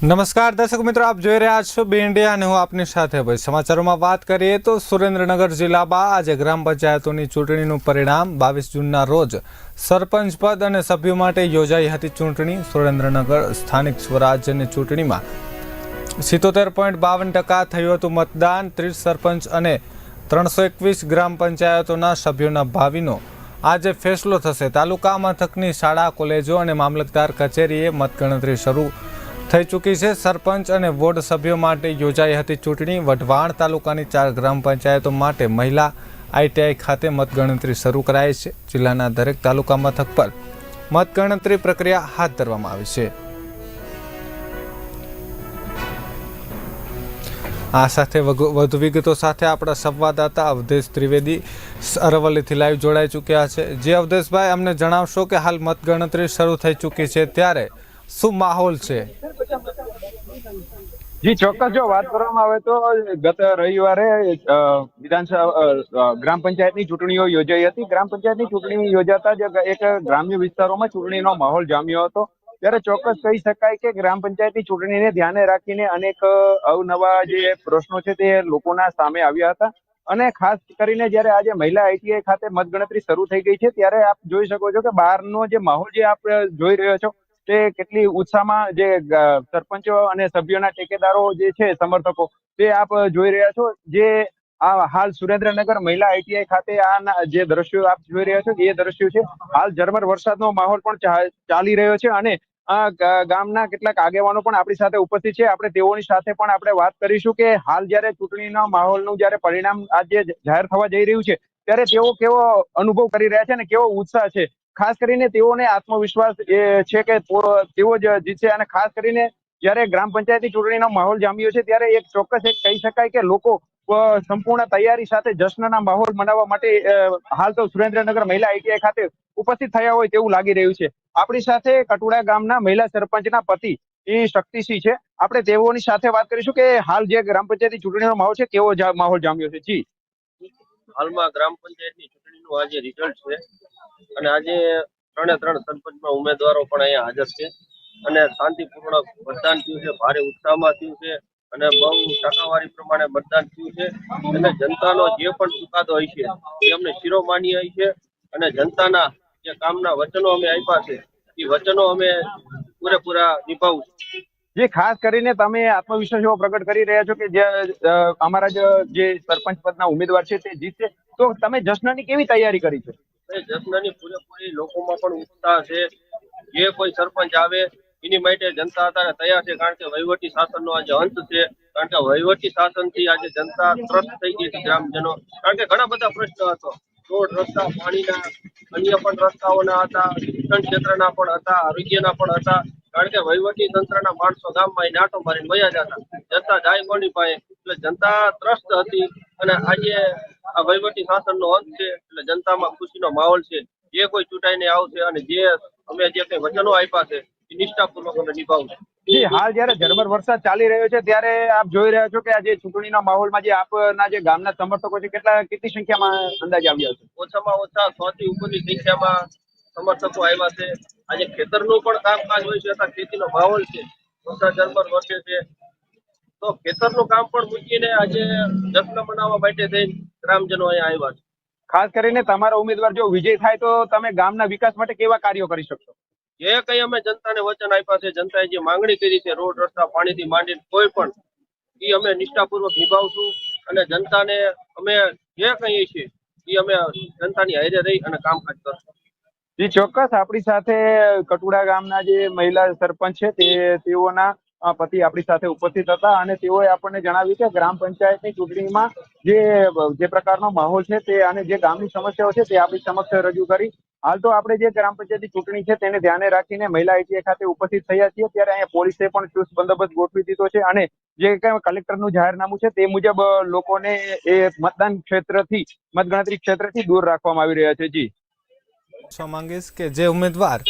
નમસ્કાર, દર્શક મિત્રો, આપ જોઈ રહ્યા છો બે ઇન્ડિયા અને હું આપની સાથે ભાઈ સમાચારોમાં વાત કરીએ તો સુરેન્દ્રનગર જિલ્લામાં આજે ગ્રામ પંચાયતોની ચૂંટણીનું પરિણામ બાવીસ જૂનના રોજ સરપંચ પદ અને સભ્યો માટે યોજાઈ હતી ચૂંટણી. સુરેન્દ્રનગર સ્થાનિક સ્વરાજ્યની ચૂંટણીમાં સિત્તોતેર પોઈન્ટ બાવન ટકા થયું હતું મતદાન. ત્રીસ સરપંચ અને ત્રણસો એકવીસ ગ્રામ પંચાયતોના સભ્યોના ભાવિનો આજે ફેસલો થશે. તાલુકા મથકની શાળા, કોલેજો અને મામલતદાર કચેરીએ મતગણતરી શરૂ થઈ ચૂકી છે. સરપંચ અને વોર્ડ સભ્યો માટે યોજાઈ હતી ચૂંટણી. વઢવાણ તાલુકાની ચાર ગ્રામ પંચાયતો માટે મહિલા આઈટીઆઈ ખાતે મતગણતરી શરૂ કરાઈ છે. જિલ્લાના દરેક તાલુકા મથક પર મતગણતરી પ્રક્રિયા હાથ ધરવામાં આવી છે. આ સાથે વધુ વિગતો સાથે આપણા સંવાદદાતા અવધેશ ત્રિવેદી અરવલ્લીથી લાઈવ જોડાઈ ચૂક્યા છે. જે અવધેશભાઈ, અમને જણાવશો કે હાલ મતગણતરી શરૂ થઈ ચૂકી છે ત્યારે શું માહોલ છે? જી, ચોક્કસ જો વાત કરવામાં આવે તો ગત રવિવારે વિધાનસભા ગ્રામ પંચાયતની ચૂંટણીઓ યોજાઈ હતી. ગ્રામ પંચાયતની ચૂંટણી યોજાતા જ એક ગ્રામ્ય વિસ્તારોમાં ચૂંટણીનો માહોલ જામ્યો હતો. ત્યારે ચોક્કસ કહી શકાય કે ગ્રામ પંચાયતની ચૂંટણીને ધ્યાને રાખીને અનેક અવનવા જે પ્રશ્નો છે તે લોકોના સામે આવ્યા હતા. અને ખાસ કરીને જ્યારે આજે મહિલા આઈટીઆઈ ખાતે મતગણતરી શરૂ થઈ ગઈ છે, ત્યારે આપ જોઈ શકો છો કે બહારનો જે માહોલ જે આપ જોઈ રહ્યો છો તે કેટલી ઉત્સાહમાં જે સરપંચો અને સભ્યોના ટેકેદારો જે છે, સમર્થકો, તે આપ જોઈ રહ્યા છો? જે આ હાલ સુરેન્દ્રનગર મહિલા આઈટીઆઈ ખાતે આ જે દ્રશ્યો આપ જોઈ રહ્યા છો, એ દ્રશ્યો છે. હાલ ઝરમર વરસાદનો માહોલ પણ ચાલી રહ્યો છે અને આ ગામના કેટલાક આગેવાનો પણ આપણી સાથે ઉપસ્થિત છે. આપણે તેઓની સાથે પણ આપણે વાત કરીશું કે હાલ જ્યારે ચૂંટણીના માહોલનું જ્યારે પરિણામ આજે જાહેર થવા જઈ રહ્યું છે, ત્યારે તેઓ કેવો અનુભવ કરી રહ્યા છે અને કેવો ઉત્સાહ છે? ખાસ કરીને તેઓને આત્મવિશ્વાસ છે કે તેઓ જ જીતશે અને ખાસ કરીને જ્યારે ગ્રામ પંચાયતની ચૂંટણીનો માહોલ જામ્યો છે, ત્યારે એક ચોક્કસ એક કહી શકાય કે લોકો સંપૂર્ણ તૈયારી સાથે જશ્નના માહોલ મનાવવા માટે હાલ તો સુરેન્દ્રનગર મહિલા આઈટીઆઈ ખાતે ઉપસ્થિત થયા હોય તેવું લાગી રહ્યું છે. આપણી સાથે કટુડા ગામના મહિલા સરપંચના પતિ એ શક્તિસિંહ છે. આપણે તેઓની સાથે વાત કરીશું કે હાલ જે ગ્રામ પંચાયતની ચૂંટણીનો માહોલ છે, કેવો માહોલ જામ્યો છે? જી. હાલમાં ગ્રામ પંચાયતની ચૂંટણીનું આજે રિઝલ્ટ છે. અને આજે ત્રણે ત્રણ સરપંચમાં ઉમેદવારો પણ અહીંયા હાજર છે. અને શાંતિપૂર્ણ મતદાન થયું છે, ભારે ઉત્સાહમાં થયું છે અને બહુ ટકાવારી પ્રમાણે મતદાન થયું છે. અને જનતાનો જે પણ ચુકાદો હોય છે, એ અમને શિરોમાન્ય હોય છે. અને જનતાના જે કામના વચનો અમે આપ્યા છે, એ વચનો અમે પૂરેપૂરા નિભાવું જે ખાસ કરીને તમે આત્મવિશ્વાસ એવો પ્રગટ કરી રહ્યા છો કે જે અમારા જે સરપંચ પદના ઉમેદવાર છે તે જીતશે. તો તમે જશ્નની કેવી તૈયારી કરી છે? એ જશ્નની પૂરેપૂરી લોકોમાં પણ ઉત્સાહ છે. જે કોઈ સરપંચ આવે, એની માટે જનતા અત્યારે તૈયાર છે કારણ કે વહીવટી શાસનનો આજે અંત છે. કારણ કે વહીવટી શાસનથી આજે જનતા ત્રસ્ત થઈ ગઈ છે ગ્રામજનો. કારણ કે ઘણા બધા પ્રશ્નો હતો. રોડ રસ્તા, પાણીના, અન્ય પણ રસ્તાઓના હતા, શિક્ષણ ક્ષેત્રના પણ હતા, આરોગ્યના પણ હતા. કારણ કે વહીવટી તંત્રના માણસો ગામમાં નાટો મારીને વયા જતા. જનતા જાય કોની પાસે? એટલે જનતા ત્રસ્ત હતી અને આજે આ વહીવટી શાસનનો અંત છે એટલે જનતામાં ખુશીનો માહોલ છે. જે કોઈ ચૂંટાઈને આવશે અને જે અમે જે કઈ વચનો આપ્યા છે એ નિષ્ઠાપૂર્વક અમે નિભાવશું. જી હાલ જયારે ઝરમર વરસાદ ચાલી રહ્યો છે ત્યારે આપ જોઈ રહ્યા છો કે આજે ચૂંટણીના માહોલમાં જે આપના જે ગામના સમર્થકો છે કેટલા કેટલી સંખ્યામાં અંદાજ આવ્યા છે? ઓછામાં ઓછા સો થી ઉપરની સંખ્યામાં સમર્થકો આવ્યા છે. આજે ખેતરનું પણ કામકાજ હોય છે અથવા ખેતીનો માહોલ છે. વરસાદ ઝરમર વરસે છે. તો ખેતરનું કામ પણ મૂકીને આજે જશ્ન મનાવવા માટે થઈને ગ્રામજનો અહીંયા આવ્યા છે. ખાસ કરીને તમારો ઉમેદવાર જો વિજય થાય તો તમે ગામના વિકાસ માટે કેવા કાર્યો કરી શકશો? જે કઈ અમે જનતાને વચન આપ્યા છે જનતાએ જે માંગણી કરી છે રોડ રસ્તા પાણીથી માંડીને કોઈ પણ એ અમે નિષ્ઠાપૂર્વક નિભાવશું અને જનતાને અમે જે કહીએ છીએ એ અમે જનતાની હારે રહી અને કામકાજ કરશું. જી ચોક્કસ. આપણી સાથે કટુડા ગામના જે મહિલા સરપંચ છે તે તેઓના પતિ આપણી સાથે ઉપસ્થિત હતા અને તેઓએ આપણને જણાવ્યું કે ગ્રામ પંચાયતની ચૂંટણીમાં જે જે પ્રકારનો માહોલ છે તે અને જે ગામની સમસ્યાઓ છે તે આપણી સમક્ષ રજૂ કરી. હાલ તો આપણે જે ગ્રામ પંચાયતની ચૂંટણી છે તેને ધ્યાને રાખીને મહિલા આઈટીઆઈ ખાતે ઉપસ્થિત થયા છીએ. ત્યારે અહીંયા પોલીસે પણ ચુસ્ત બંદોબસ્ત ગોઠવી દીધો છે અને જે કલેક્ટરનું જાહેરનામું છે તે મુજબ લોકોને એ મતદાન ક્ષેત્રથી, મતગણતરી ક્ષેત્રથી દૂર રાખવામાં આવી રહ્યા છે. જી. માંગીશ કે જે ઉમેદવાર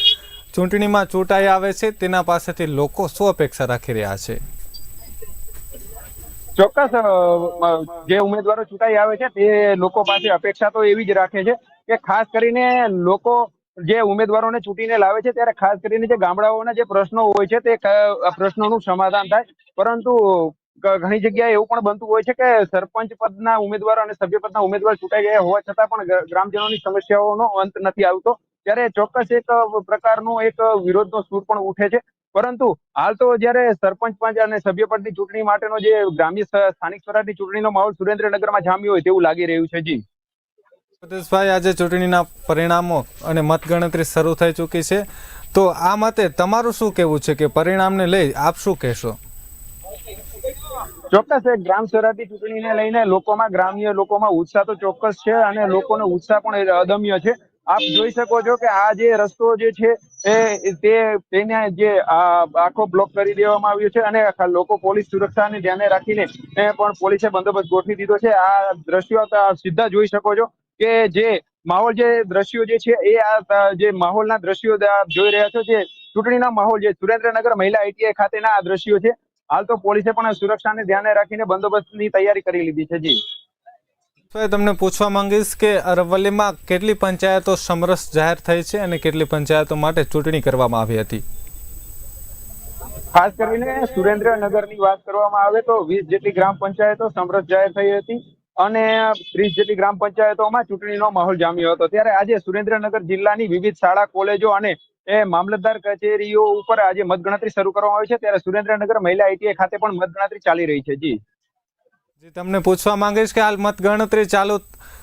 ચૂંટણીમાં ચૂંટાઈ આવે છે, તેના પાસેથી લોકો શું અપેક્ષા રાખી રહ્યા છે? ચોક્કસ જે ઉમેદવારો ચૂંટાઈ આવે છે, તે લોકો પાસે અપેક્ષા તો એવી જ રાખે છે કે ખાસ કરીને લોકો જે ઉમેદવારોને ચૂંટીને લાવે છે, ત્યારે ખાસ કરીને જે ગામડાઓના જે પ્રશ્નો હોય છે, તે પ્રશ્નોનું સમાધાન થાય. પરંતુ ઘણી જગ્યાએ એવું પણ બનતું હોય છે કે સરપંચ પદના ઉમેદવારો અને સભ્ય પદના ઉમેદવાર ચૂંટાઈ ગયા હોવા છતાં પણ ગ્રામજનોની સમસ્યાઓનો અંત નથી આવતો. ત્યારે ચોક્કસ એક પ્રકારનો એક વિરોધનો સૂર પણ ઉઠે છે. પરંતુ હાલ તો જ્યારે સરપંચ પંચ અને સભ્ય પદની ચૂંટણી માટેનો જે ગ્રામ્ય સ્થાનિક સ્વરાજની ચૂંટણીનો માહોલ સુરેન્દ્રનગરમાં જામ્યો હોય તેવું લાગી રહ્યું છે. જી. સતીશભાઈ આજે ચૂંટણીના પરિણામો અને મતગણતરી શરૂ થઈ ચૂકી છે. તો આ મતે તમારું શું કહેવું છે કે પરિણામને લઈ આપ શું કહેશો? ચોક્કસ એક ગ્રામ સ્વરાજની ચૂંટણીને લઈને લોકોમાં ગ્રામ્ય લોકોમાં ઉત્સાહ તો ચોક્કસ છે અને લોકોનો ઉત્સાહ પણ અદમ્ય છે. આપ જોઈ શકો છો કે આ જે રસ્તો જે છે, એ તે તેને જે આખો બ્લોક કરી દેવામાં આવ્યો છે અને લોકો પોલીસ સુરક્ષાને ધ્યાને રાખીને પણ પોલીસે બંદોબસ્ત ગોઠવી દીધો છે. આ દ્રશ્યો સીધા જોઈ શકો છો કે જે માહોલ જે દ્રશ્યો જે છે, એ આ જે માહોલના દ્રશ્યો જોઈ રહ્યા છો જે ચૂંટણીના માહોલ જે સુરેન્દ્રનગર મહિલા આઈટીઆઈ ખાતેના આ દ્રશ્યો છે. હાલ તો પોલીસે પણ સુરક્ષાને ધ્યાને રાખીને બંદોબસ્તની તૈયારી કરી લીધી છે. જી. તમને પૂછવા માંગીશ કે અરવલ્લીમાં કેટલી પંચાયતો સમરસ જાહેર થઈ છે અને કેટલી પંચાયતો માટે ચૂંટણી કરવામાં આવી હતી? ખાસ કરીને સુરેન્દ્રનગરની વાત કરવામાં આવે તો વીસ જેટલી ગ્રામ પંચાયતો સમરસ જાહેર થઈ હતી અને ત્રીસ જેટલી ગ્રામ પંચાયતોમાં ચૂંટણીનો માહોલ જામ્યો હતો. ત્યારે આજે સુરેન્દ્રનગર જિલ્લાની વિવિધ શાળા, કોલેજો અને એ મામલતદાર કચેરીઓ ઉપર આજે મતગણતરી શરૂ કરવામાં આવી છે. ત્યારે સુરેન્દ્રનગર મહિલા આઈટીઆઈ ખાતે પણ મતગણતરી ચાલી રહી છે. જી. જે તમને પૂછવા માંગીશ કે હાલ મતગણતરી ચાલુ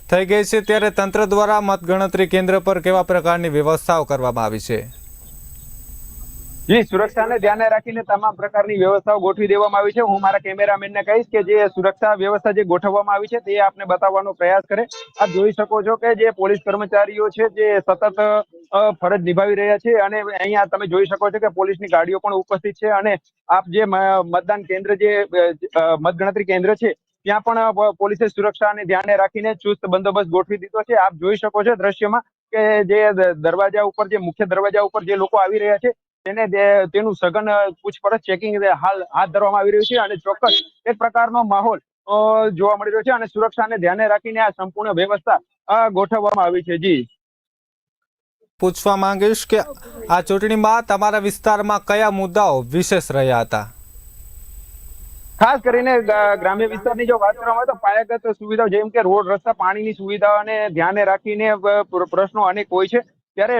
થઈ ગઈ છે, ત્યારે તંત્ર દ્વારા મતગણતરી કેન્દ્ર પર કેવા પ્રકારની વ્યવસ્થાઓ કરવામાં આવી છે? જી, સુરક્ષાને ધ્યાને રાખીને તમામ પ્રકારની વ્યવસ્થાઓ ગોઠવી દેવામાં આવી છે. હું મારા કેમેરામેનને કહીશ કે જે સુરક્ષા વ્યવસ્થા જે ગોઠવવામાં આવી છે, તે આપને બતાવવાનો પ્રયાસ કરે. આપ જોઈ શકો છો કે જે પોલીસ કર્મચારીઓ છે, જે સતત ફરજ નિભાવી રહ્યા છે અને અહીંયા તમે જોઈ શકો છો કે પોલીસની ગાડીઓ પણ ઉપસ્થિત છે અને આપ જે મતદાન કેન્દ્ર જે મતગણતરી કેન્દ્ર છે ત્યાં પણ પોલીસે સુરક્ષાને ધ્યાને રાખીને ચુસ્ત બંદોબસ્ત ગોઠવી દીધો છે. આપ જોઈ શકો છો દ્રશ્યમાં કે જે દરવાજા ઉપર જે મુખ્ય દરવાજા ઉપર જે લોકો આવી રહ્યા છે, તેને તેનું સઘન પૂછપરછ, ચેકિંગ હાલ, હાથ ધરવામાં આવી રહ્યું છે અને ચોક્કસ એક પ્રકારનો માહોલ જોવા મળી રહ્યો છે અને સુરક્ષાને ધ્યાને રાખીને આ સંપૂર્ણ વ્યવસ્થા ગોઠવવામાં આવી છે. જી. પૂછવા માંગીશ કે આ ચૂંટણીમાં તમારા વિસ્તારમાં કયા મુદ્દાઓ વિશેષ રહ્યા હતા? ખાસ કરીને ગ્રામ્ય વિસ્તારની જો વાત કરવામાં આવે તો પાયાગત સુવિધાઓ, જેમ કે રોડ, રસ્તા, પાણીની સુવિધાઓને ધ્યાને રાખીને પ્રશ્નો અનેક હોય છે. ત્યારે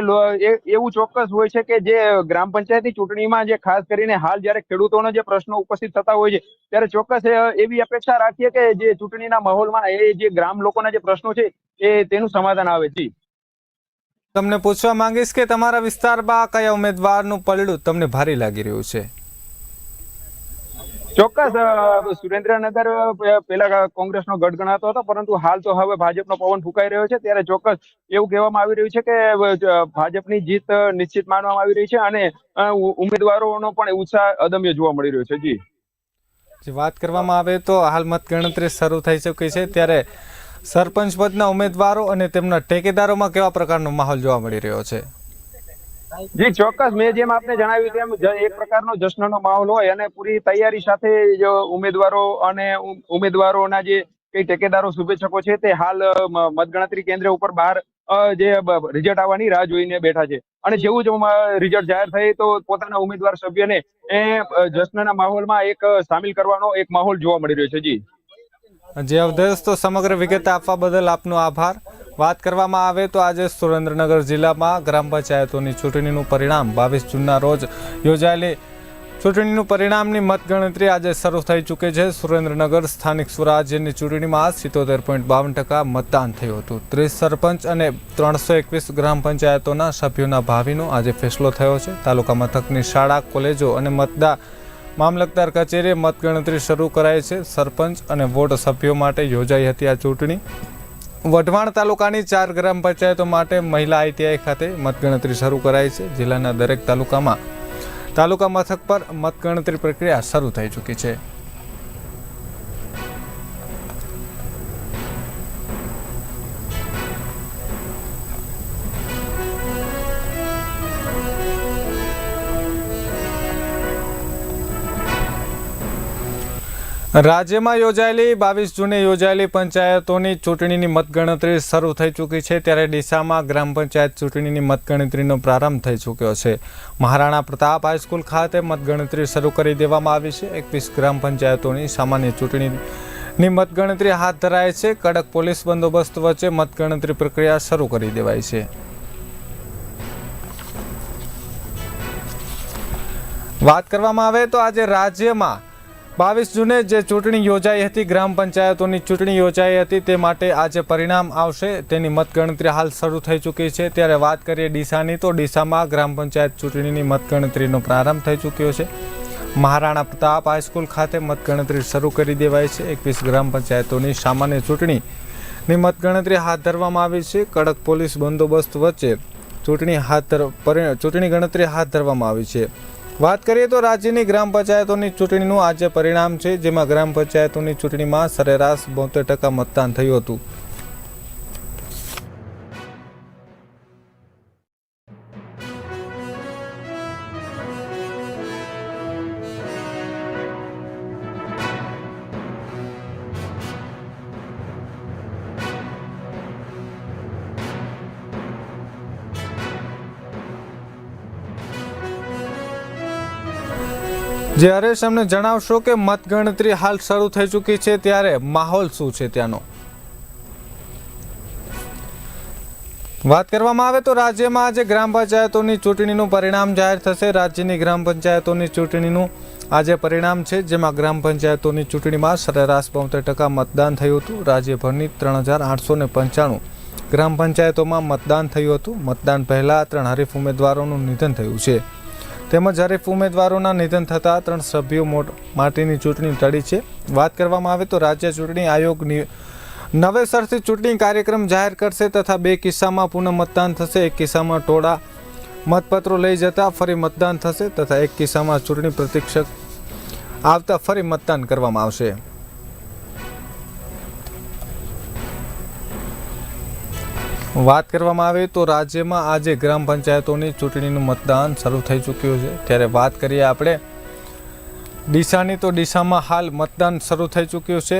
એવું ચોક્કસ હોય છે કે જે ગ્રામ પંચાયતની ચૂંટણીમાં જે ખાસ કરીને હાલ જ્યારે ખેડૂતોનો જે પ્રશ્નો ઉપસ્થિત થતા હોય છે, ત્યારે ચોક્કસ એવી અપેક્ષા રાખીએ કે જે ચૂંટણીના માહોલમાં એ જે ગ્રામ લોકોના જે પ્રશ્નો છે, એ તેનું સમાધાન આવે. છે તમને પૂછવા માંગીશ કે તમારા વિસ્તારમાં કયા ઉમેદવારનું પલડું તમને ભારે લાગી રહ્યું છે? ચોક્કસ સુરેન્દ્રનગર પેલા કોંગ્રેસનો ગઢ ગણાતો હતો, પરંતુ હાલ તો હવે ભાજપનો પવન ફૂંકાઈ રહ્યો છે, ત્યારે ચોક્કસ એવું કહેવામાં આવી રહ્યું છે કે ભાજપની જીત નિશ્ચિત માનવામાં આવી રહી છે અને ઉમેદવારોનો પણ ઉત્સાહ અદમ્ય જોવા મળી રહ્યો છે. જી. જે વાત કરવામાં આવે તો હાલ મતગણતરી શરૂ થઈ ચૂકી છે, ત્યારે સરપંચ પદના ઉમેદવારો અને તેમના ટેકેદારોમાં કેવા પ્રકારનો માહોલ જોવા મળી રહ્યો છે? જી, ચોક્કસ. મેં જેમ આપને જણાવ્યું તેમ એક પ્રકારનો જશ્નનો માહોલ હોય અને પૂરી તૈયારી સાથે જો ઉમેદવારો અને ઉમેદવારોના જે કઈ ટેકેદારો, શુભેચ્છકો છે તે હાલ મતગણતરી કેન્દ્ર ઉપર બહાર જે રિઝલ્ટ આવવાની રાહ જોઈને બેઠા છે. અને જેવું જ રિઝલ્ટ જાહેર થાય તો પોતાના ઉમેદવાર સભ્યને એ જશ્નના માહોલમાં એક સામેલ કરવાનો એક માહોલ જોવા મળી રહ્યો છે. જી. જે, અવધેશ તો સમગ્ર વિગત આપવા બદલ આપનો આભાર. વાત કરવામાં આવે તો આજે સુરેન્દ્રનગર જિલ્લામાં ગ્રામ પંચાયતોની ચૂંટણીનું પરિણામ બાવીસ જૂનના રોજ યોજાયેલી ચૂંટણીનું પરિણામની મતગણતરી આજે શરૂ થઈ ચૂકી છે. સુરેન્દ્રનગર સ્થાનિક સ્વરાજ્યની ચૂંટણીમાં સિત્તોતેર પોઈન્ટ બાવન ટકા મતદાન થયું હતું. ત્રીસ સરપંચ અને ત્રણસો એકવીસ ગ્રામ પંચાયતોના સભ્યોના ભાવિનો આજે ફેસલો થયો છે. તાલુકા મથકની શાળા, કોલેજો અને મતદાર મામલતદાર કચેરીએ મતગણતરી શરૂ કરાઈ છે. સરપંચ અને વોર્ડ સભ્યો માટે યોજાઈ હતી આ ચૂંટણી. વઢવાણ તાલુકાની ચાર ગ્રામ પંચાયતો માટે મહિલા આઈટીઆઈ ખાતે મતગણતરી શરૂ કરાઈ છે. જિલ્લાના દરેક તાલુકામાં તાલુકા મથક પર મતગણતરી પ્રક્રિયા શરૂ થઈ ચૂકી છે. રાજ્યમાં યોજાયેલી બાવીસ જૂને યોજાયેલી પંચાયતોની ચૂંટણીની મતગણતરી શરૂ થઈ ચૂકી છે ત્યારે ડીસામાં ગ્રામ પંચાયત ચૂંટણીની મતગણતરીનો પ્રારંભ થઈ ચૂક્યો છે. મહારાણા પ્રતાપ હાઈસ્કૂલ ખાતે મતગણતરી શરૂ કરી દેવામાં આવી છે. એકવીસ ગ્રામ પંચાયતોની સામાન્ય ચૂંટણીની મતગણતરી હાથ ધરાય છે. કડક પોલીસ બંદોબસ્ત વચ્ચે મતગણતરી પ્રક્રિયા શરૂ કરી દેવાઈ છે. વાત કરવામાં આવે તો આજે રાજ્યમાં બાવીસ જૂને જે ચૂંટણી યોજાઈ હતી, ગ્રામ પંચાયતોની ચૂંટણી યોજાઈ હતી, તે માટે આજે પરિણામ આવશે. તેની મતગણતરી હાલ શરૂ થઈ ચૂકી છે. ત્યારે વાત કરીએ ડીસાની, તો ડીસામાં ગ્રામ પંચાયત ચૂંટણીની મતગણતરીનો પ્રારંભ થઈ ચૂક્યો છે. મહારાણા પ્રતાપ હાઈસ્કૂલ ખાતે મતગણતરી શરૂ કરી દેવાઈ છે. એકવીસ ગ્રામ પંચાયતોની સામાન્ય ચૂંટણીની મતગણતરી હાથ ધરવામાં આવી છે. કડક પોલીસ બંદોબસ્ત વચ્ચે ચૂંટણી હાથ ધર ચૂંટણી ગણતરી હાથ ધરવામાં આવી છે. વાત કરીએ તો રાજ્યની ગ્રામ પંચાયતોની ચૂંટણીનું આજે પરિણામ છે, જેમાં ગ્રામ પંચાયતોની ચૂંટણીમાં સરેરાશ બોતેર ટકા મતદાન થયું હતું. જે હરેશ અમને જણાવશો કે મતગણતરી હાલ શરૂ થઈ ચૂકી છે, ત્યારે માહોલ શું છે ત્યાંનો? વાત કરવામાં આવે તો રાજ્યમાં આજે ગ્રામ પંચાયતોની ચૂંટણીનું પરિણામ જાહેર થશે. રાજ્યની ગ્રામ પંચાયતોની ચૂંટણીનું આજે પરિણામ છે, જેમાં ગ્રામ પંચાયતોની ચૂંટણીમાં સરેરાશ બોતેર ટકા મતદાન થયું હતું. રાજ્યભરની ત્રણ હજાર આઠસો ને પંચાણું ગ્રામ પંચાયતોમાં મતદાન થયું હતું. મતદાન પહેલાં ત્રણ હરીફ ઉમેદવારોનું નિધન થયું છે. તેમજ હરીફ ઉમેદવારોના નિધન થતાં ત્રણ સભ્યો મોટ- માટેની ચૂંટણી ટળી છે. વાત કરવામાં આવે તો રાજ્ય ચૂંટણી આયોગ નવેસરથી ચૂંટણી કાર્યક્રમ જાહેર કરશે તથા બે કિસ્સામાં પુનઃ મતદાન થશે. એક કિસ્સામાં ટોળા મતપત્રો લઈ જતા ફરી મતદાન થશે તથા એક કિસ્સામાં ચૂંટણી પ્રતિક્ષક આવતા ફરી મતદાન કરવામાં આવશે. વાત કરવામાં આવે તો રાજ્યમાં આજે ગ્રામ પંચાયતોની ચૂંટણીનું મતદાન શરૂ થઈ ચૂક્યું છે. ત્યારે વાત કરીએ આપણે ડીસાની તો ડીસામાં હાલ મતદાન શરૂ થઈ ચૂક્યું છે.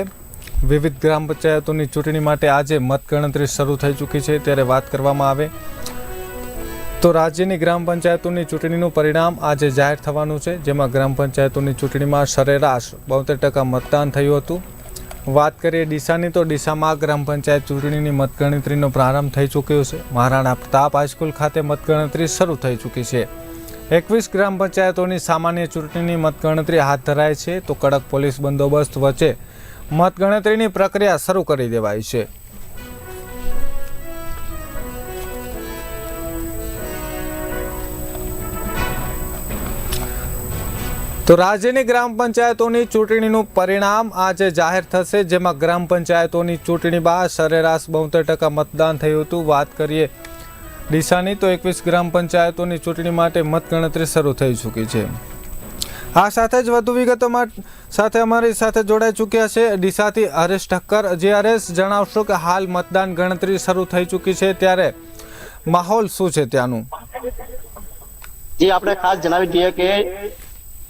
વિવિધ ગ્રામ પંચાયતોની ચૂંટણી માટે આજે મતગણતરી શરૂ થઈ ચૂકી છે. ત્યારે વાત કરવામાં આવે તો રાજ્યની ગ્રામ પંચાયતોની ચૂંટણીનું પરિણામ આજે જાહેર થવાનું છે. જેમાં ગ્રામ પંચાયતોની ચૂંટણીમાં સરેરાશ બોતેર ટકા મતદાન થયું હતું. વાત કરીએ ડીસાની, તો ડીસામાં ગ્રામ પંચાયત ચૂંટણીની મતગણતરીનો પ્રારંભ થઈ ચૂક્યો છે. મહારાણા પ્રતાપ હાઈસ્કૂલ ખાતે મતગણતરી શરૂ થઈ ચૂકી છે. એકવીસ ગ્રામ પંચાયતોની સામાન્ય ચૂંટણીની મતગણતરી હાથ ધરાય છે, તો કડક પોલીસ બંદોબસ્ત વચ્ચે મતગણતરીની પ્રક્રિયા શરૂ કરી દેવાઈ છે. તો રાજ્યની ગ્રામ પંચાયતોની ચૂંટણીનું પરિણામ આજે જાહેર થશે, જેમાં ગ્રામ પંચાયતોની ચૂંટણી બાદ સરેરાશ બોતેર ટકા મતદાન થયું હતું. વાત કરીએ ડીસાની, તો એકવીસ ગ્રામ પંચાયતોની ચૂંટણી માટે મતગણતરી શરૂ થઈ ચૂકી છે. આ સાથે જ વધુ વિગતો સાથે અમારી સાથે જોડાઈ ચૂક્યા છે ડીસાથી હરેશ ઠક્કર. જે હરેશ, જણાવશો કે હાલ મતદાન ગણતરી શરૂ થઈ ચૂકી છે ત્યારે માહોલ શું છે ત્યાંનું? જે, આપણે ખાસ જણાવી દઈએ કે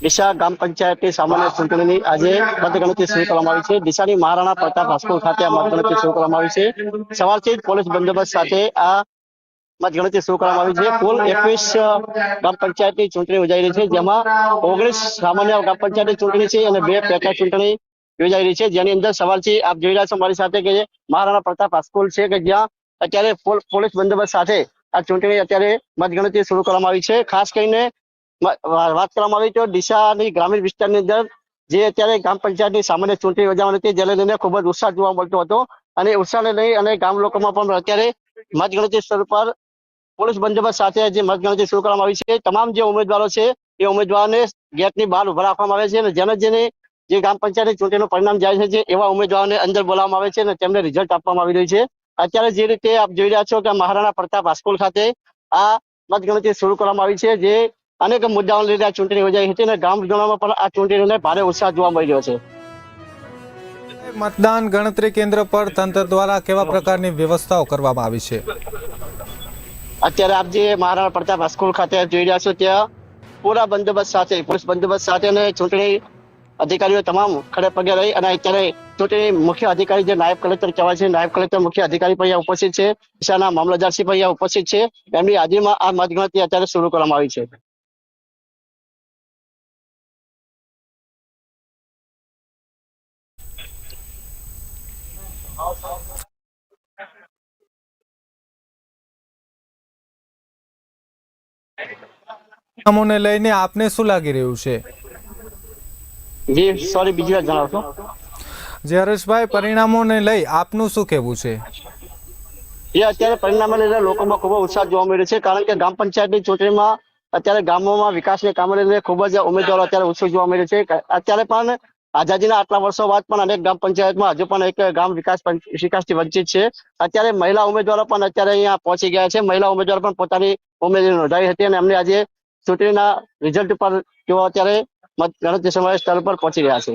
ડીસા ગ્રામ પંચાયતની સામાન્ય ચૂંટણીની આજે મતગણતરી શરૂ કરવામાં આવી છે. ડીસાની મહારાણા પ્રતાપ હાઈસ્કૂલ ખાતે આ મતગણતરી શરૂ કરવામાં આવી છે. સવારથી જ પોલીસ બંદોબસ્ત સાથે આ મતગણતરી શરૂ કરવામાં આવી છે. કુલ એકવીસ ગ્રામ પંચાયતની ચૂંટણી યોજાઈ રહી છે જેમાં ઓગણીસ સામાન્ય ગ્રામ પંચાયતની ચૂંટણી છે અને બે પેટા ચૂંટણી યોજાઈ રહી છે. જેની અંદર સવારથી આપ જોઈ રહ્યા છો મારી સાથે કે મહારાણા પ્રતાપ હાઈસ્કૂલ છે કે જ્યાં અત્યારે પોલ- પોલીસ બંદોબસ્ત સાથે આ ચૂંટણી અત્યારે મતગણતરી શરૂ કરવામાં આવી છે. ખાસ કરીને વાત કરવામાં આવી તો ડીસાની ગ્રામીણ વિસ્તારની અંદર જે અત્યારે ગ્રામ પંચાયતની સામાન્ય ચૂંટણી યોજાવાની હતી, જેને લઈને ખૂબ જ ઉત્સાહ જોવા મળતો હતો. અને ઉત્સાહને લઈ અને ગામ લોકોમાં પણ અત્યારે મતગણતરી સ્થળ પર પોલીસ બંદોબસ્ત સાથે જે મતગણતરી શરૂ કરવામાં આવી છે. તમામ જે ઉમેદવારો છે, એ ઉમેદવારોને ગેટની બહાર ઊભા રાખવામાં આવે છે અને જેને જેને જે ગ્રામ પંચાયતની ચૂંટણીનું પરિણામ જાય છે છે એવા ઉમેદવારોને અંદર બોલાવવામાં આવે છે અને તેમને રિઝલ્ટ આપવામાં આવી રહ્યું છે. અત્યારે જે રીતે આપ જોઈ રહ્યા છો કે મહારાણા પ્રતાપ હાઈસ્કૂલ ખાતે આ મતગણતરી શરૂ કરવામાં આવી છે, જે અનેક મુદ્દાઓને લીધે આ ચૂંટણી યોજાઈ હતી અને ગામજનોમાં પણ આ ચૂંટણીને ભારે ઉત્સાહ જોવા મળી રહ્યો છે. મતદાન ગણતરી કેન્દ્ર પર તંત્ર દ્વારા કેવા પ્રકારની વ્યવસ્થાઓ કરવામાં આવી છે? અત્યારે આપ જે મહારાણા પ્રતાપ હાઈસ્કૂલ ખાતે જોઈ રહ્યા છો ત્યાં પૂરા બંદોબસ્ત સાથે પોલીસ બંદોબસ્ત સાથે અને ચૂંટણી અધિકારીઓ તમામ ખડે પગે રહી અને અત્યારે ચૂંટણી મુખ્ય અધિકારી જે નાયબ કલેક્ટર કહેવાય છે નાયબ કલેક્ટર મુખ્ય અધિકારી પણ અહીંયા ઉપસ્થિત છે. દિશાના મામલતદારશ્રી પણ અહીંયા ઉપસ્થિત છે. એમની હાજરીમાં આ મતગણતરી અત્યારે શરૂ કરવામાં આવી છે. પરિણામોને લઈને આપને શું લાગી રહ્યું છે? જી સોરી બીજી વાર જણાવશો. જે હરેશભાઈ પરિણામોને લઈ આપનું શું કહેવું છે? એ અત્યારે પરિણામે લઈને લોકોમાં ખૂબ ઉત્સાહ જોવા મળે છે કારણ કે ગ્રામ પંચાયતની ચૂંટણીમાં અત્યારે ગામોમાં વિકાસને કામ લઈને ખૂબ જ ઉમેદવારો અત્યારે ઉત્સુક જોવા મળે છે. અત્યારે પણ આઝાદીના આટલા વર્ષો બાદ પણ અનેક ગ્રામ પંચાયતમાં હજુ પણ એક ગામ વિકાસ વિકાસથી વંચિત છે. અત્યારે મહિલા ઉમેદવારો પણ અત્યારે અહીંયા પહોંચી ગયા છે. મહિલા ઉમેદવારો પણ પોતાની ઉમેદવારી નોંધાવી હતી અને અમને આજે ચૂંટણીના રિઝલ્ટ પર તેઓ અત્યારે ગણતરી સમયે સ્થળ પર પહોંચી રહ્યા છે.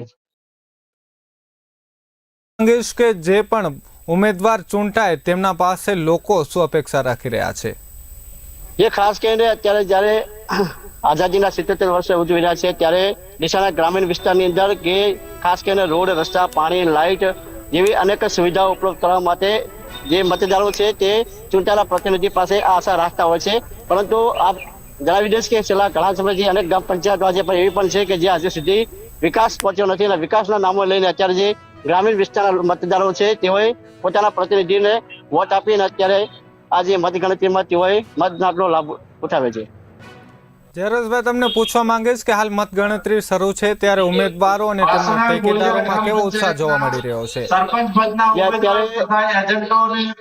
માંગીશ કે જે પણ ઉમેદવાર ચૂંટાય તેમના પાસે લોકો શું અપેક્ષા રાખી રહ્યા છે? જે ખાસ કરીને અત્યારે જ્યારે આઝાદીના સિત્તેર વર્ષે ઉજવી રહ્યા છે ત્યારે ડીસાના ગ્રામીણ વિસ્તારની અંદર કે ખાસ કરીને રોડ, રસ્તા, પાણી, લાઇટ જેવી અનેક સુવિધાઓ ઉપલબ્ધ કરવા માટે જે મતદારો છે તે ચૂંટાયેલા પ્રતિનિધિ પાસે આ આશા રાખતા હોય છે. પરંતુ આ જણાવી દઈશ કે છેલ્લા ઘણા સમયથી અનેક ગ્રામ પંચાયતો આજે પણ એવી પણ છે કે જે હજુ સુધી વિકાસ પહોંચ્યો નથી અને વિકાસના નામો લઈને અત્યારે જે ગ્રામીણ વિસ્તારના મતદારો છે તેઓએ પોતાના પ્રતિનિધિને વોટ આપીને અત્યારે આજે મતગણતરીમાં તેઓએ મતદાનનો લાભ ઉઠાવે છે. જયરસભાઈ તમને પૂછવા માંગીશ કે હાલ મતગણતરી શરૂ છે ત્યારે ઉમેદવારો અને તેમના ટેકેદારોમાં કેવો ઉત્સાહ જોવા મળી રહ્યો છે?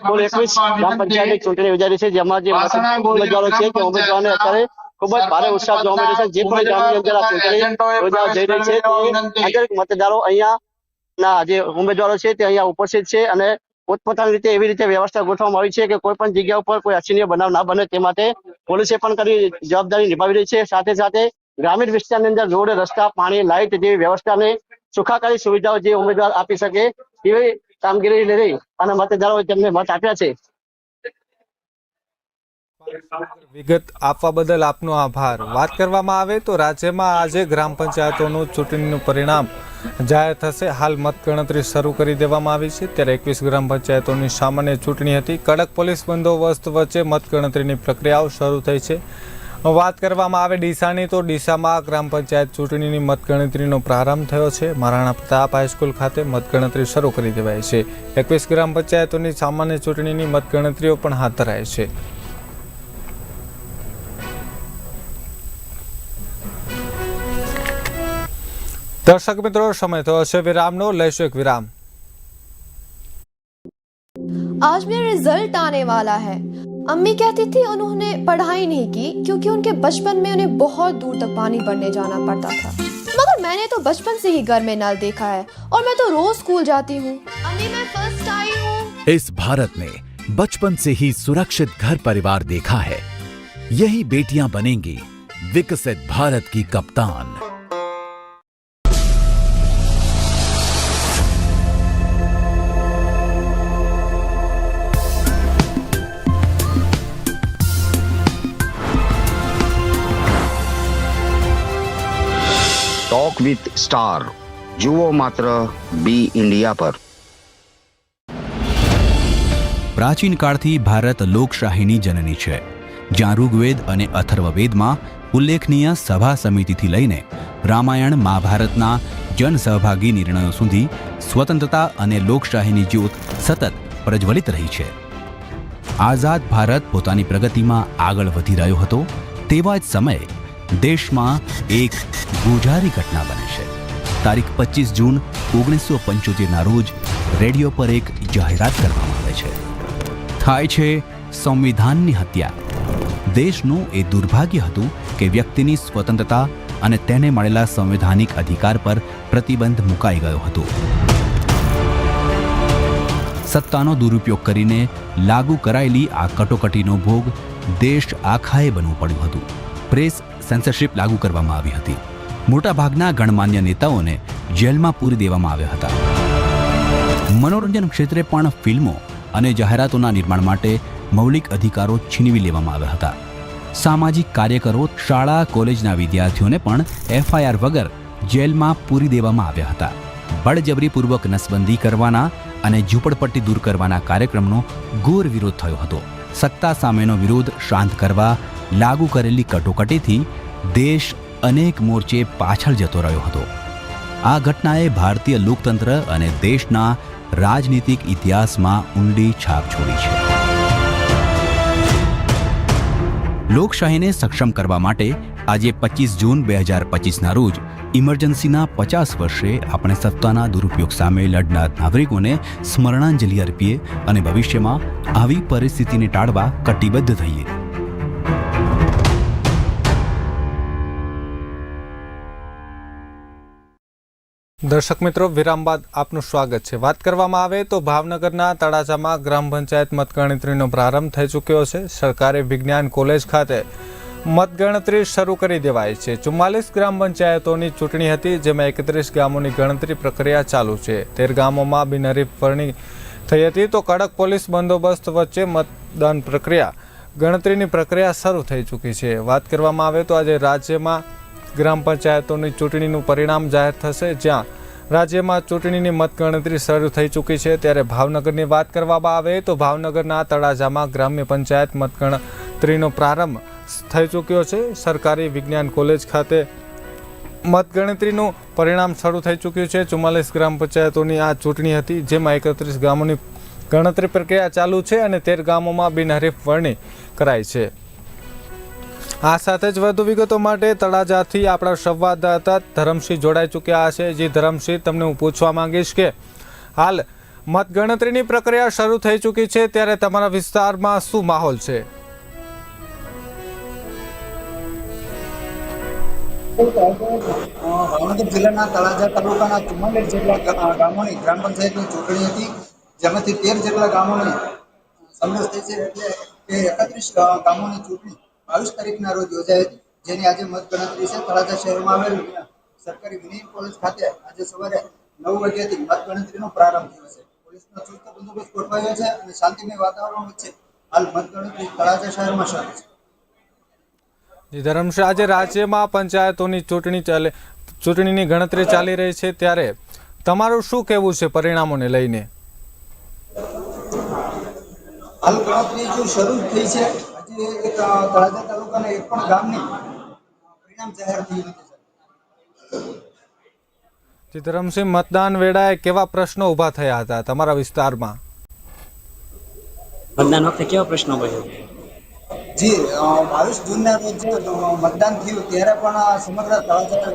કુલ એકવીસ ગ્રામ પંચાયતની ચૂંટણી યોજાઈ છે જેમાં જે ઉમેદવારો છે તે ઉમેદવારોને અત્યારે ખૂબ જ ભારે ઉત્સાહ જોવા મળે છે. જે પણ ગામની અંદર આ ચૂંટણી યોજાવા જઈ રહી છે તે મતદારો અહીંયા ના જે ઉમેદવારો છે તે અહીંયા ઉપસ્થિત છે અને પોતપોતાની રીતે એવી રીતે વ્યવસ્થા ગોઠવવામાં આવી છે કે કોઈ પણ જગ્યા ઉપર કોઈ અનિચ્છનીય બનાવ ના બને તે માટે પોલીસે પણ કરી જવાબદારી નિભાવી રહી છે. સાથે સાથે ગ્રામીણ વિસ્તારની અંદર રોડ, રસ્તા, પાણી, લાઇટ જેવી વ્યવસ્થાને સુખાકારી સુવિધાઓ જે ઉમેદવાર આપી શકે એવી કામગીરી લઈ અને મતદારોએ તેમને મત આપ્યા છે. વિગત આપવા બદલ આપનો આભાર. વાત કરવામાં આવે તો રાજ્યમાં આજે ગ્રામ પંચાયતોનું ચૂંટણીનું પરિણામ જાહેર થશે. હાલ મતગણતરી શરૂ કરી દેવામાં આવી છે. ત્યારે એકવીસ ગ્રામ પંચાયતોની સામાન્ય ચૂંટણી હતી. કડક પોલીસ બંદોબસ્ત વચ્ચે મતગણતરીની પ્રક્રિયાઓ શરૂ થઈ છે. વાત કરવામાં આવે ડીસાની તો ડીસામાં ગ્રામ પંચાયત ચૂંટણીની મતગણતરીનો પ્રારંભ થયો છે. મહારાણા પ્રતાપ હાઈસ્કૂલ ખાતે મતગણતરી શરૂ કરી દેવાઈ છે. એકવીસ ગ્રામ પંચાયતોની સામાન્ય ચૂંટણીની મતગણતરીઓ પણ હાથ ધરાય છે. દર્શક મિત્રો સમય થયો છે વિરામનો લઈશું એક વિરામ आज मेरा रिजल्ट आने वाला है अम्मी कहती थी उन्होंने पढ़ाई नहीं की क्योंकि उनके बचपन में उन्हें बहुत दूर तक पानी भरने जाना पड़ता था मगर मैंने तो बचपन से ही घर में नल देखा है और मैं तो रोज स्कूल जाती हूँ अम्मी मैं फर्स्ट आई हूँ इस भारत ने बचपन से ही सुरक्षित घर परिवार देखा है यही बेटियां बनेंगी विकसित भारत की कप्तान ટોક વિથ સ્ટાર જુઓ માત્ર બી ઇન્ડિયા પર. પ્રાચીન કાળથી ભારત લોકશાહીની જનની છે. જ્યાં ઋગ્વેદ અને અથર્વવેદમાં ઉલ્લેખનીય સભા સમિતિથી લઈને રામાયણ મહાભારતના જનસહભાગી નિર્ણયો સુધી સ્વતંત્રતા અને લોકશાહીની જ્યોત સતત પ્રજ્વલિત રહી છે. આઝાદ ભારત પોતાની પ્રગતિમાં આગળ વધી રહ્યો હતો, તેવા જ સમયે દેશમાં એક ગુજારી ઘટના બને છે. તારીખ પચીસ જૂન ઓગણીસો પંચોતેરના રોજ રેડિયો પર એક જાહેરાત કરવામાં આવે છે. થાય છે સંવિધાનની હત્યા. દેશનું એ દુર્ભાગ્ય હતું કે વ્યક્તિની સ્વતંત્રતા અને તેને મળેલા સંવૈધાનિક અધિકાર પર પ્રતિબંધ મુકાઈ ગયો હતો. સત્તાનો દુરુપયોગ કરીને લાગુ કરાયેલી આ કટોકટીનો ભોગ દેશ આખાએ બનવું પડ્યું હતું. પ્રેસ સેન્સરશિપ લાગુ કરવામાં આવી હતી. મોટાભાગના ગણમાન્ય નેતાઓને જેલમાં પૂરી દેવામાં આવ્યા હતા. મનોરંજન ક્ષેત્રે પણ ફિલ્મો અને જાહેરાતોના નિર્માણ માટે મૌલિક અધિકારો છીનવી લેવામાં આવ્યા હતા. સામાજિક કાર્યકરો, શાળા, કોલેજના વિદ્યાર્થીઓને પણ એફઆઈઆર વગર જેલમાં પૂરી દેવામાં આવ્યા હતા. બળજબરીપૂર્વક નસબંધી કરવાના અને ઝૂંપડપટ્ટી દૂર કરવાના કાર્યક્રમનો ઘોર વિરોધ થયો હતો. સત્તા સામેનો વિરોધ શાંત કરવા લાગુ કરેલી કટોકટીથી દેશ અનેક મોરચે પાછળ જતો રહ્યો હતો. આ ઘટનાએ ભારતીય લોકતંત્ર અને દેશના રાજનીતિક ઇતિહાસમાં ઊંડી છાપ છોડી છે. લોકશાહીને સક્ષમ કરવા માટે આજે પચીસ જૂન બે હજાર પચીસના રોજ ઇમરજન્સીના પચાસ વર્ષે આપણે સત્તાના દુરુપયોગ સામે લડનાર નાગરિકોને સ્મરણાંજલિ અર્પીએ અને ભવિષ્યમાં આવી પરિસ્થિતિને ટાળવા કટિબદ્ધ થઈએ. દર્શક મિત્રો, વિરામ બાદ આપનું સ્વાગત છે. વાત કરવામાં આવે તો ભાવનગરના તળાજામાં ગ્રામ પંચાયત મતગણતરીનો પ્રારંભ થઈ ચૂક્યો છે. સરકારે વિજ્ઞાન કોલેજ ખાતે મતગણતરી શરૂ કરી દેવાય છે. ચુમ્માલીસ ગ્રામ પંચાયતોની ચૂંટણી હતી, જેમાં એકત્રીસ ગામોની ગણતરી પ્રક્રિયા ચાલુ છે. તેર ગામોમાં બિનહરીફ ફરણી થઈ હતી તો કડક પોલીસ બંદોબસ્ત વચ્ચે મતદાન પ્રક્રિયા ગણતરીની પ્રક્રિયા શરૂ થઈ ચૂકી છે. વાત કરવામાં આવે તો આજે રાજ્યમાં ગ્રામ પંચાયતોની ચૂંટણીનું પરિણામ જાહેર થશે, જ્યાં રાજ્યમાં ચૂંટણીની મતગણતરી શરૂ થઈ ચૂકી છે. ત્યારે ભાવનગરની વાત કરવામાં આવે તો ભાવનગરના તળાજામાં ગ્રામ્ય પંચાયત મતગણતરીનો પ્રારંભ થઈ ચૂક્યો છે. સરકારી વિજ્ઞાન કોલેજ ખાતે મતગણતરીનું પરિણામ શરૂ થઈ ચૂક્યું છે. ચુમ્માલીસ ગ્રામ પંચાયતોની આ ચૂંટણી હતી, જેમાં એકત્રીસ ગામોની ગણતરી પ્રક્રિયા ચાલુ છે અને તેર ગામોમાં બિનહરીફ વરણી કરાઈ છે. આ સાથે જ વધુ વિગતો માટે તળાજાથી આપણા સંવાદદાતા ધરમસિંહ જોડાઈ ચૂક્યા છે. જે ધરમસિંહ, તમને હું પૂછવા માંગીશ કે હાલ મતગણતરીની પ્રક્રિયા શરૂ થઈ ચૂકી છે, ત્યારે તમારા વિસ્તારમાં શું માહોલ છે? ભાવનગર જિલ્લાના તળાજા તાલુકાના ચુમ્માલીસ જેટલા ગામોની ગ્રામ પંચાયતની ચૂંટણી હતી, જેમાંથી તેર જેટલા ગામોની સમાવેશ થઈ છે, એટલે કે એકત્રીસ ગામોની ચૂંટણી બાવીસ તારીખના રોજ યોજાઈ હતી જેની આજે મતગણતરી છે. તળાજા શહેરમાં આવેલું સરકારી વિનય કોલેજ ખાતે આજે સવારે નવ વાગ્યાથી મતગણતરીનો પ્રારંભ થયો છે. પોલીસનો ચુસ્ત બંદોબસ્ત ગોઠવાયો છે અને શાંતિમય વાતાવરણ વચ્ચે હાલ મતગણતરી તળાજા શહેરમાં શરૂ છે. જી આજે રાજ્યમાં પંચાયતોની ચૂંટણી ચાલે ચૂંટણીની ગણતરી ચાલી રહી છે ત્યારે તમારું શું કહેવું છે પરિણામોને લઈને? હાલ ગણતરી જો શરૂ થઈ છે હજી એક તળાજા તાલુકાના એક પણ ગામની પરિણામ જાહેર થયું નથી સર. મતદાન વેળાએ કેવા પ્રશ્નો ઊભા થયા હતા તમારા વિસ્તારમાં? મતદાન વખતે કેવા પ્રશ્નો બન્યો જી બાવીસ જૂનના રોજ જે મતદાન થયું ત્યારે પણ સમગ્ર તળાજા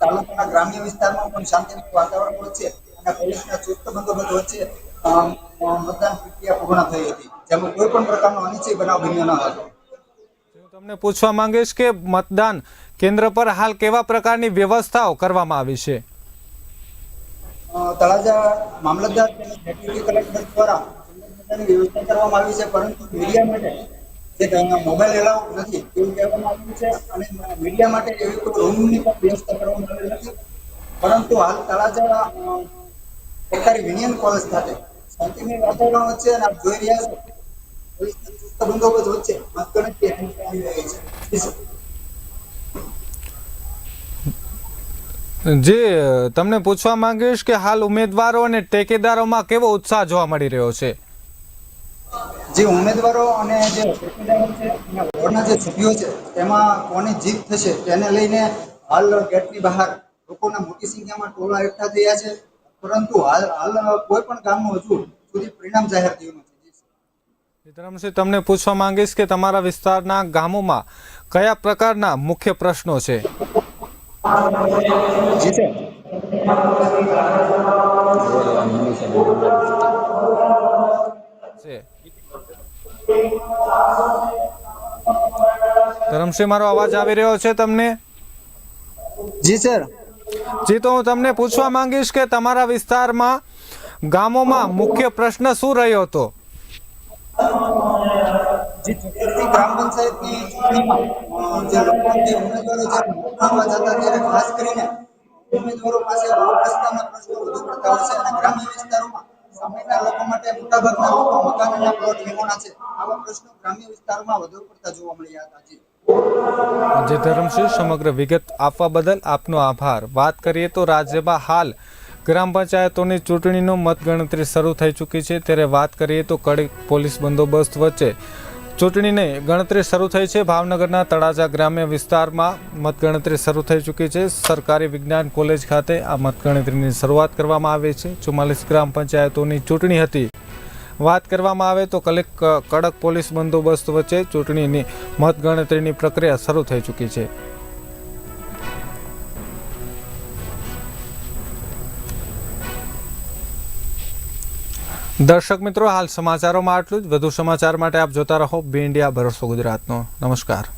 તાલુકાના ગ્રામ્ય વિસ્તારમાં પણ શાંતિનું વાતાવરણ વચ્ચે અને પોલીસના ચુસ્ત બંદોબસ્ત વચ્ચે મતદાન પ્રક્રિયા પૂર્ણ થઈ હતી. જેમાં કોઈ પણ પ્રકારનો અનિચ્છય બનાવ બન્યો ન હતો. તમને પૂછવા માંગીશ કે મતદાન કેન્દ્ર પર હાલ કેવા પ્રકારની વ્યવસ્થાઓ કરવામાં આવી છે? તળાજા મામલતદાર ડેપ્યુટી કલેક્ટર દ્વારા વ્યવસ્થા કરવામાં આવી છે પરંતુ મીડિયા માટે જે મોબાઈલ એલાઉ નથી એવું કહેવામાં આવ્યું છે અને મીડિયા માટે એવી કોઈ રૂમની પણ વ્યવસ્થા કરવામાં આવી નથી. પરંતુ હાલ તળાજા સરકારી વિનિયન કોલેજ ખાતે. શાંતિમય વાતાવરણ વચ્ચે અને આપ જોઈ રહ્યા છો પોલીસના ચુસ્ત બંદોબસ્ત વચ્ચે મતગણતરી આવી રહી છે. જે તમને પૂછવા માંગીશ કે હાલ ઉમેદવારો અને ટેકેદારોમાં કેવો ઉત્સાહ જોવા મળી રહ્યો છે? જે ઉમેદવારો અને જે ટેકેદારો છે અને વોર્ડના જે સભ્યો છે તેમાં કોની જીત થશે તેને લઈને હાલ ગેટની બહાર લોકોના મોટી સંખ્યામાં ટોળા એકઠા થયા છે. પરંતુ હાલ હાલ કોઈ પણ કામનું હજુ સુધી પરિણામ જાહેર થયું નથી. ધરમસિંહ તમને પૂછવા માંગીશ કે તમારા વિસ્તારના ગામોમાં કયા પ્રકારના મુખ્ય પ્રશ્નો છે? જી સર. ધરમસિંહ મારો અવાજ આવી રહ્યો છે તમને? જી સર. જી તો હું તમને પૂછવા માંગીશ કે તમારા વિસ્તારમાં ગામોમાં મુખ્ય પ્રશ્ન શું રહ્યો હતો? ઉમેદવારો ઉમેદવારો પાસે રોડ રસ્તાના પ્રશ્નો વધુ પડતા હોય છે અને ગ્રામ્ય વિસ્તારોમાં સામાન્ય લોકો માટે મોટાભાગના લોકો મકાનના પ્લોટ વિહોણા છે. આવા પ્રશ્નો ગ્રામ્ય વિસ્તારોમાં વધુ પડતા જોવા મળ્યા હતા, જી. જે ધર્મસિંહ સમગ્ર વિગત આપવા બદલ આપનો આભાર. વાત કરીએ તો રાજ્યમાં હાલ ગ્રામ પંચાયતોની ચૂંટણીનો મતગણતરી શરૂ થઈ ચૂકી છે. ત્યારે વાત કરીએ તો કડક પોલીસ બંદોબસ્ત વચ્ચે ચૂંટણીની ગણતરી શરૂ થઈ છે. ભાવનગરના તળાજા ગ્રામ્ય વિસ્તારમાં મતગણતરી શરૂ થઈ ચૂકી છે. સરકારી વિજ્ઞાન કોલેજ ખાતે આ મતગણતરીની શરૂઆત કરવામાં આવી છે. ચુમ્માલીસ ગ્રામ પંચાયતોની ચૂંટણી હતી. વાત કરવામાં આવે તો કલેક કડક પોલીસ બંદોબસ્ત વચ્ચે ચૂંટણીની મતગણતરીની પ્રક્રિયા શરૂ થઈ ચૂકી છે. દર્શક મિત્રો, હાલ સમાચારોમાં આટલું જ. વધુ સમાચાર માટે આપ જોતા રહો. બી ઇન્ડિયા, ભરોસો ગુજરાતનો. નમસ્કાર.